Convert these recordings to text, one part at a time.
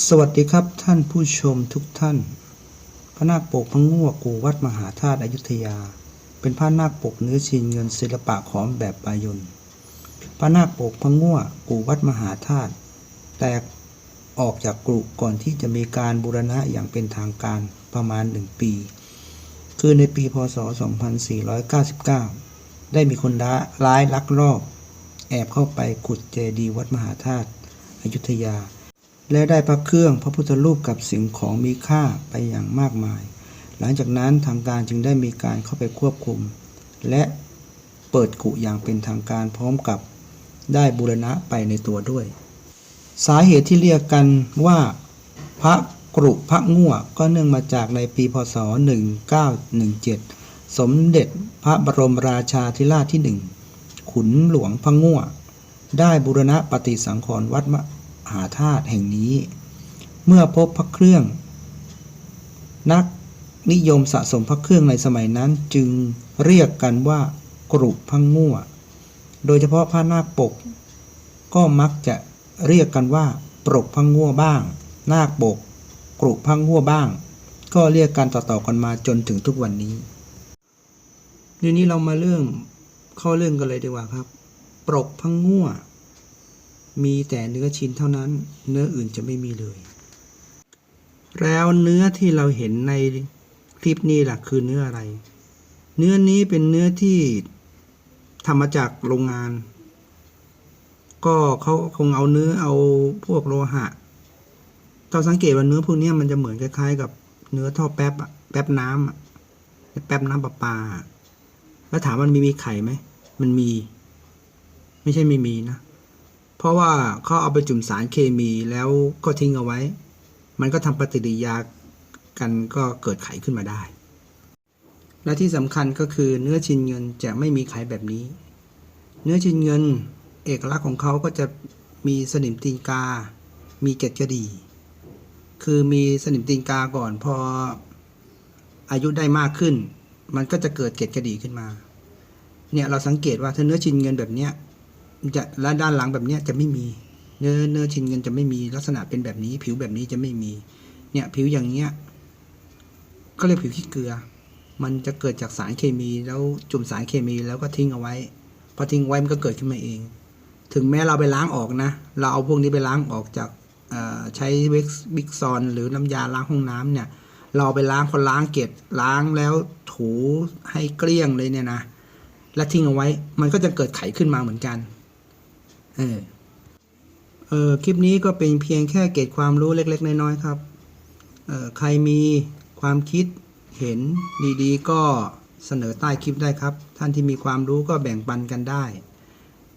สวัสดีครับท่านผู้ชมทุกท่าน พระนาคปกพระง่วกูวัดมหาธาตุอยุธยา เป็นพระนาคปกเนื้อชินเงินศิลปะขอมแบบปายนพระนาคปกพระง่วกูวัดมหาธาตุแตกออกจากกรุก่อนที่จะมีการบูรณะอย่างเป็นทางการประมาณหนึ่งปี คือในปีพศ 2499 ได้มีคนร้ายลักลอบ แอบเข้าไปขุดเจดีย์วัดมหาธาตุอยุธยา และได้พระเครื่องพระพุทธรูปกับสิ่งของมีค่าไปอย่างมากมาย หลังจากนั้นทางการจึงได้มีการเข้าไปควบคุม และเปิดกุอย่างเป็นทางการพร้อมกับได้บูรณะไปในตัวด้วย สาเหตุที่เรียกกันว่าพระกรุพระง่วก็เนื่องมาจากในปีพศ 1917 สมเด็จพระบรมราชาธิราชที่หนึ่งขุนหลวงพระง่วได้บูรณะปฏิสังขรณ์วัดม หาธาตุแห่งนี้ เมื่อพบพระเครื่อง นักนิยมสะสมพระเครื่องในสมัยนั้นจึงเรียกกันว่ากรุพังง่ว โดยเฉพาะพระนาปก ก็มักจะเรียกกันว่า ปรกพังง่วบ้าง หน้าปก กรุพังง่วบ้าง ก็เรียกกันต่อๆกันมาจนถึงทุกวันนี้ทีนี้เรามาเริ่มเข้าเรื่องกันเลยดีกว่าครับ ปรกพังง่ว มีแต่เนื้อชิ้นเท่านั้น เนื้ออื่นจะไม่มีเลย แล้วเนื้อที่เราเห็นในคลิปนี้ล่ะคือเนื้ออะไร เนื้อนี้เป็นเนื้อที่ทำมาจากโรงงาน ก็เขาคงเอาเนื้อเอาพวกโลหะเราสังเกตว่าเนื้อพวกนี้มันจะเหมือนคล้ายๆ กับเนื้อท่อแป๊บอะแป๊บน้ำอะแป๊บน้ำประปา แล้วถามมันมีมีไข่ไหม มันมี ไม่ใช่ไม่มีนะ เพราะว่าเขาเอาไปจุ่มสารเคมีแล้วก็ทิ้งเอาไว้ มันก็ทำปฏิกิริยากันก็เกิดไขขึ้นมาได้ และที่สำคัญก็คือเนื้อชินเงินจะไม่มีไขแบบนี้ เนื้อชินเงินเอกลักษณ์ของเขาก็จะมีสนิมตีนกา มีเกล็ดกระดีคือมีสนิมตีนกาก่อนพออายุได้มากขึ้น มันก็จะเกิดเกล็ดกระดีขึ้นมา เนี่ยเราสังเกตว่าถ้าเนื้อชินเงินแบบเนี้ย จะและด้านหลังแบบเนี้ยจะไม่มี เนื้อเนื้อชิ้นเงินจะไม่มีลักษณะเป็นแบบนี้ ผิวแบบนี้จะไม่มี เนี่ยผิวอย่างเงี้ยก็เรียกผิวขี้เกลือ มันจะเกิดจากสารเคมีแล้วจุ่มสารเคมีแล้วก็ทิ้งเอาไว้ พอทิ้งไว้มันก็เกิดขึ้นมาเอง ถึงแม้เราไปล้างออกนะ เราเอาพวกนี้ไปล้างออกจากใช้เว็กซ์บิ๊กซอนหรือน้ำยาล้างห้องน้ำเนี่ย เราไปล้างพอล้างเกล็ดล้างแล้วถูให้เกลี้ยงเลยเนี่ยนะ แล้วทิ้งเอาไว้ มันก็จะเกิดไขขึ้นมาเหมือนกัน เออเออคลิปนี้ก็เป็นเพียงแค่เกร็ดความรู้เล็ก ๆ น้อยๆครับ เออใครมีความคิดเห็นดีๆ ก็เสนอใต้คลิปได้ครับ ท่านที่มีความรู้ก็แบ่งปันกันได้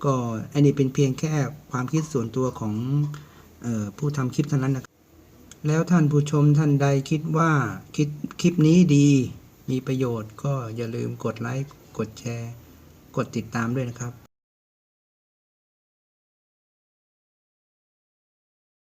ก็อันนี้เป็นเพียงแค่ความคิดส่วนตัวของออผู้ทำคลิปเท่านั้นนะครับแล้วท่านผู้ชมท่านใดคิดว่าคลิปคลิปนี้ดีมีประโยชน์ก็อย่าลืมกดไลค์กดแชร์ กดติดตามด้วยนะครับ